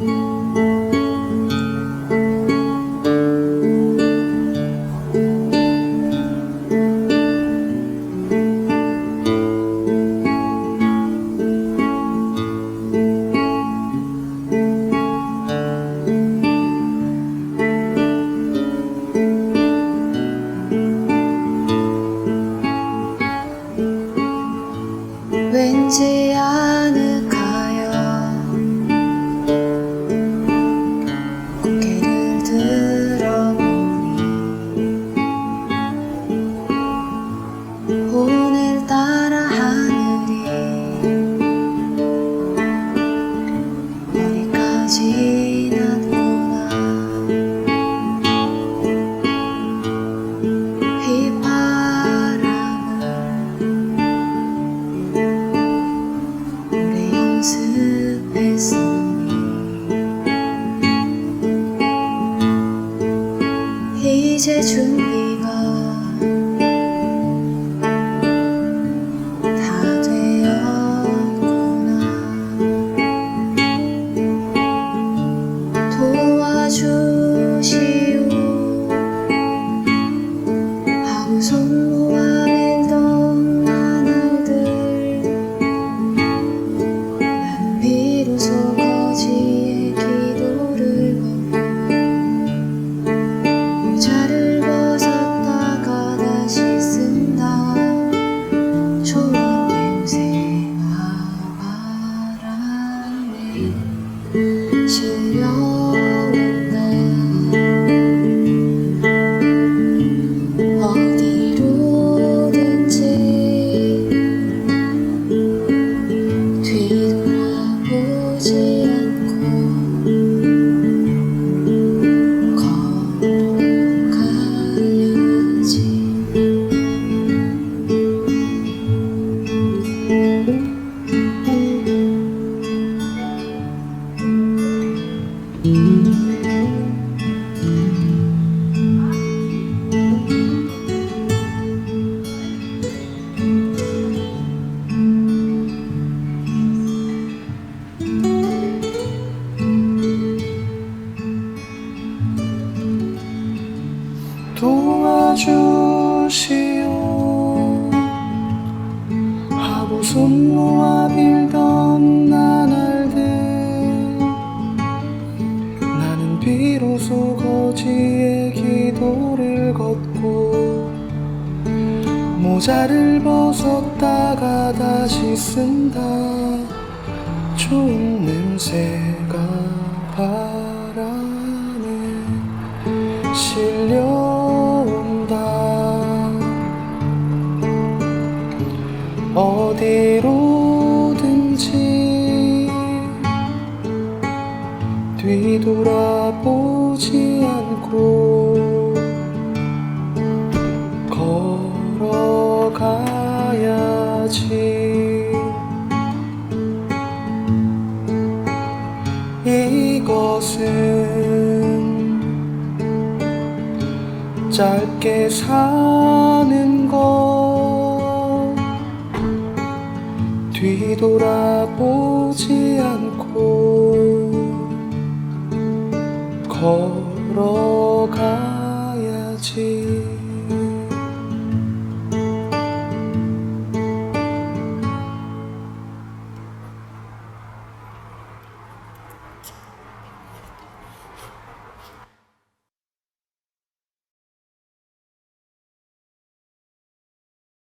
Mm-hmm. 이제 준비가 다 되었구나. 도와주시 도와주시오. 하고 손 모아 빌던 나날들. 나는 비로소 거지의 기도를 걷고 모자를 벗었다가 다시 쓴다. 좋은 냄새가 바 뒤돌아보지 않고 걸어가야지. 이것은 짧게 사는 것. 뒤돌아보지 걸어가